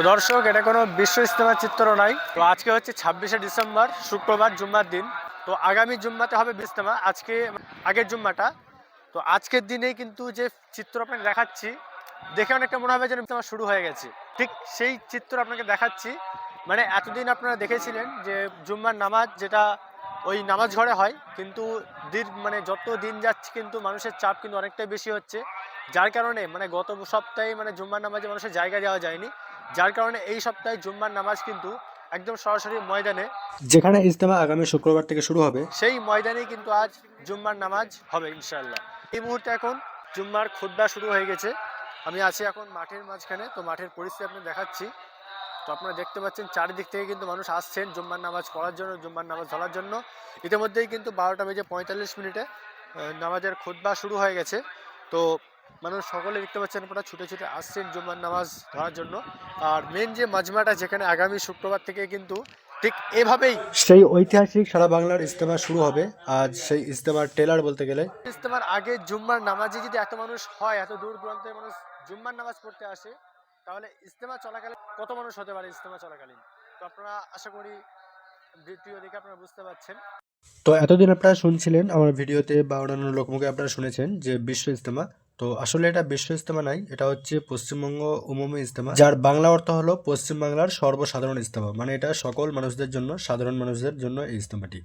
তো দর্শক, এটা কোনো বিশ্ব ইস্তেমার চিত্র নয়। তো আজকে হচ্ছে ছাব্বিশে ডিসেম্বর, শুক্রবার জুম্মার দিন। তো আগামী জুম্মাতে হবে ইস্তেমা আজকে, আগের জুম্মাটা। তো আজকের দিনেই কিন্তু যে চিত্র আপনাকে দেখাচ্ছি, দেখে অনেকটা মনে হবে যেন ইস্তেমা শুরু হয়ে গেছে। ঠিক সেই চিত্র আপনাকে দেখাচ্ছি। মানে এতদিন আপনারা দেখেছিলেন যে জুম্মার নামাজ যেটা ওই নামাজ ঘরে হয়, কিন্তু দিন মানে যত দিন যাচ্ছে কিন্তু মানুষের চাপ কিন্তু অনেকটাই বেশি হচ্ছে। যার কারণে মানে গত সপ্তাহে মানে জুম্মার নামাজে মানুষের জায়গা দেওয়া যায়নি। যার কারণে এই সপ্তাহে জুম্মার নামাজ কিন্তু একদম সরাসরি ময়দানে। যেখানে ইজতেমা আগামী শুক্রবার থেকে শুরু হবে। সেই ময়দানেই কিন্তু আজ জুম্মার নামাজ হবে ইনশাল্লাহ এই মুহূর্তে এখন জুম্মার খুদ্া শুরু হয়ে গেছে। আমি আছি এখন মাঠের মাঝখানে তো মাঠের পরিস্থিতি আপনি দেখাচ্ছি। তো আপনারা দেখতে পাচ্ছেন চারিদিক থেকে কিন্তু মানুষ আসছেন জুম্মার নামাজ পড়ার জন্য জুম্মার নামাজ ধরার জন্য। ইতিমধ্যেই কিন্তু বারোটা বেজে পঁয়তাল্লিশ মিনিটে নামাজের খুদ্া শুরু হয়ে গেছে। তো মানুষ সকলে দেখতে পাচ্ছেন আপনারা ছুটে ছুটে আসছেন জুম্মার নামাজ ধরার জন্য। আর মেন যে মাজমাটা যেখানে আগামী শুক্রবার থেকে কিন্তু ঠিক এভাবেই সেই ঐতিহাসিক সারা বাংলার ইজতেমা শুরু হবে। আজ সেই ইজতেমার টেলার বলতে গেলে। ইস্তেমার আগে জুম্মার নামাজে যদি এত মানুষ হয় এত দূর দূরান্তের মানুষ জুম্মার নামাজ পড়তে আসে তাহলে ইস্তেমা চলাকালীন কত মানুষ হতে পারে ইস্তেমা চলাকালীন? তো আপনারা আশা করি দ্বিতীয় দিকে আপনারা বুঝতে পারছেন। তো এতদিন আপনারা শুনছিলেন আমার ভিডিওতে বা অন্যান্য লোকমুখে আপনারা শুনেছেন যে বিশ্ব ইজতেমা। তো আসলে এটা বিশ্ব ইজতেমা নাই এটা হচ্ছে পশ্চিমবঙ্গ উমুমি ইজতেমা। যার বাংলা অর্থ হলো পশ্চিমবাংলার সর্বসাধারণ ইজতেমা মানে এটা সকল মানুষদের জন্য সাধারণ মানুষদের জন্য এই ইজতেমাটি।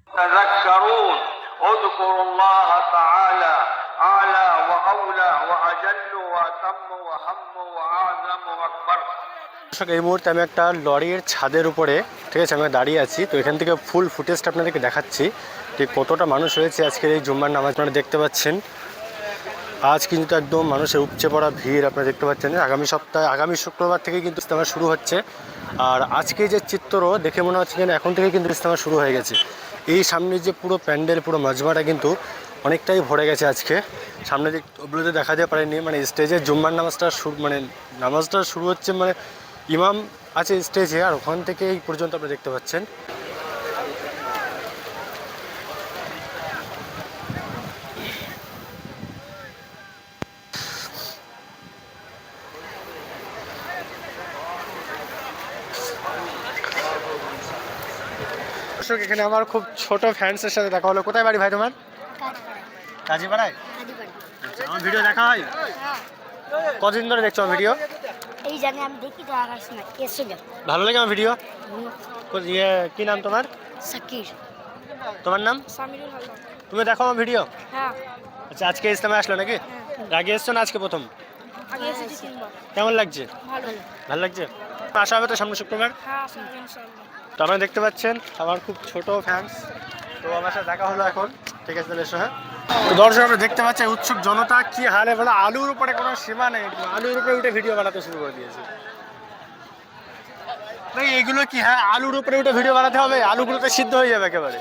এই মুহূর্তে আমি একটা লরির ছাদের উপরে ঠিক আছে আমি দাঁড়িয়ে আছি তো এখান থেকে ফুল ফুটেজটা আপনাদেরকে দেখাচ্ছি ঠিক কতটা মানুষ হয়েছে আজকের এই জুম্মার নামাজ আপনারা দেখতে পাচ্ছেন। আজ কিন্তু একদম মানুষের উপচে পড়া ভিড় আপনারা দেখতে পাচ্ছেন। আগামী সপ্তাহে, আগামী শুক্রবার থেকে কিন্তু ইস্তেমা শুরু হচ্ছে। আর আজকে যে চিত্র দেখে মনে হচ্ছে যেন এখন থেকে কিন্তু ইস্তেমা শুরু হয়ে গেছে। এই সামনে যে পুরো প্যান্ডেল, পুরো মাজমাটা কিন্তু অনেকটাই ভরে গেছে আজকে। সামনে দিক ওগুলোতে দেখা যেতে পারেনি মানে স্টেজে জুম্মার নামাজটা শুরু মানে নামাজটা শুরু হচ্ছে মানে ইমাম আছে স্টেজে, আর ওখান থেকে এই পর্যন্ত আপনি দেখতে পাচ্ছেন। দর্শক এখানে আমার খুব ছোট ফ্যান্সের সাথে দেখা হলো। কোথায় বাড়ি ভাই তোমার? কাজীপাড়ায়। আচ্ছা, আমার ভিডিও দেখা হয়? কদিন ধরে দেখছ ভিডিও এই জানি আমি দেখি তো আকাশ না। এসেছিল ভালো লাগে আমার ভিডিও কো- ইয়ে কি নাম তোমার? সাকির। তোমার নাম? সামিরুল হাসান তুমি দেখো আমার ভিডিও হ্যাঁ। আচ্ছা আজকে ইসলামে আসলো নাকি? আগে এসছো না আজকে প্রথম? আগে এসেছি তিনবার। কেমন লাগছে? ভালো। ভালো লাগছে? আসা হবে তো সামনে শুক্রবার? হ্যাঁ তো আপনারা দেখতে পাচ্ছেন আমার খুব ছোট ফ্যান্স তো আমার সাথে দেখা হলো এখন। ঠিক আছে তাহলে এসো হ্যাঁ? তো দর্শক আমরা দেখতে পাচ্ছি উৎসুক জনতা কি হালে বলে আলুর উপরে কোনো সীমা নেই। আলুর উপরে উঠে ভিডিও বানাতে শুরু করে দিয়েছে। ভাই এগুলো কি হ্যাঁ আলুর উপরে উঠে ভিডিও বানাতে হবে? আলুগুলো তো সিদ্ধ হয়ে যাবে একেবারে।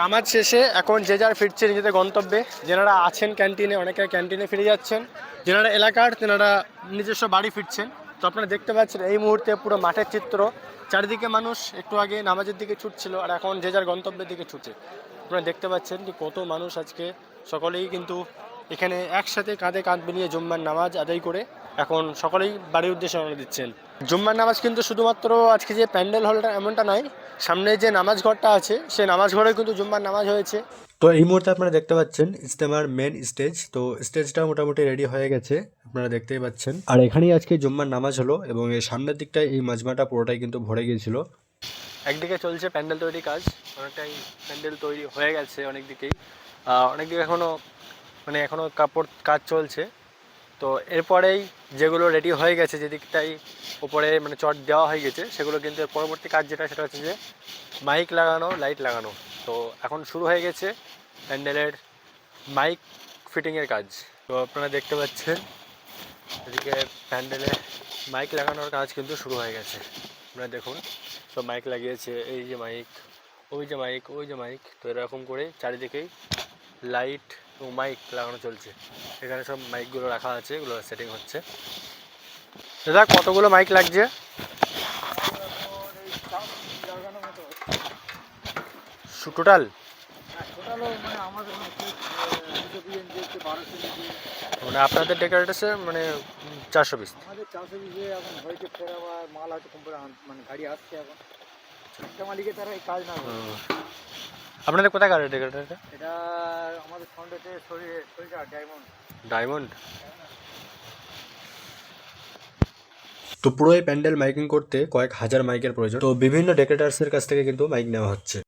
নামাজ শেষে এখন যে যার ফিরছে নিজেদের গন্তব্যে, যেনারা আছেন ক্যান্টিনে, অনেকে ক্যান্টিনে ফিরে যাচ্ছেন। যেনারা এলাকার, তেনারা নিজস্ব বাড়ি ফিরছেন। তো আপনারা দেখতে পাচ্ছেন, এই মুহূর্তে পুরো মাঠের চিত্র। চারিদিকে মানুষ একটু আগে নামাজের দিকে ছুটছিল, আর এখন যে যার গন্তব্যের দিকে ছুটছে। আপনারা দেখতে পাচ্ছেন যে কত মানুষ আজকে, সকলেই কিন্তু এখানে একসাথে কাঁধে কাঁধ মিলিয়ে জুম্মার নামাজ আদায় করে এখন সকলেই বাড়ির উদ্দেশ্যে রওনা দিচ্ছেন। জুম্মার নামাজ কিন্তু শুধুমাত্র আজকে যে প্যান্ডেল হলটা এমনটা নাই সামনে যে নামাজ ঘরটা আছে সেই নামাজ ঘরে কিন্তু জুম্মার নামাজ হয়েছে। তো এই মুহূর্তে আপনারা দেখতে পাচ্ছেন ইজতেমার মেন স্টেজ তো স্টেজটা মোটামুটি রেডি হয়ে গেছে আপনারা দেখতেই পাচ্ছেন। আর এখানেই আজকে জুম্মার নামাজ হলো এবং এই সামনের দিকটায় এই মাজমাটা পুরোটাই কিন্তু ভরে গিয়েছিল। একদিকে চলছে প্যান্ডেল তৈরি কাজ অনেকটাই প্যান্ডেল তৈরি হয়ে গেছে অনেক দিকেই আহ, অনেক দিকে এখনও মানে এখনও কাপড় কাজ চলছে। তো এরপরেই যেগুলো রেডি হয়ে গেছে যেদিকটাই উপরে মানে চট দেওয়া হয়ে গেছে, সেগুলো কিন্তু পরবর্তী কাজ যেটা, সেটা হচ্ছে যে মাইক লাগানো লাইট লাগানো। তো এখন শুরু হয়ে গেছে প্যান্ডেলের মাইক ফিটিংয়ের কাজ। তো আপনারা দেখতে পাচ্ছেন, এদিকে প্যান্ডেলে মাইক লাগানোর কাজ কিন্তু শুরু হয়ে গেছে। আপনারা দেখুন, তো মাইক লাগিয়েছে, এই যে মাইক ওই যে মাইক ওই যে মাইক তো এরকম করে চারিদিকেই লাইট এবং মাইক লাগানো চলছে। এখানে সব মাইকগুলো রাখা আছে এগুলো সেটিং হচ্ছে। দাদা কতগুলো মাইক লাগছে? টোটাল মানে মানে আপনাদের ডেকোরেটার্সে মানে চারশো পিস আমাদের চারশো পিসে এখন ফের মাল হয়তো কোম্পানি মানে গাড়ি আসছে এখন। মালিকে তারা এই কাজ না আপনাদের কোথায় কার এটা এটা আমাদের ফন্ডেতে ডায়মন্ড ডায়মন্ড তো পুরো এই প্যান্ডেল মাইকিং করতে কয়েক হাজার মাইকের প্রয়োজন। তো বিভিন্ন ডেকোরেটার্সের কাছ থেকে কিন্তু মাইক নেওয়া হচ্ছে।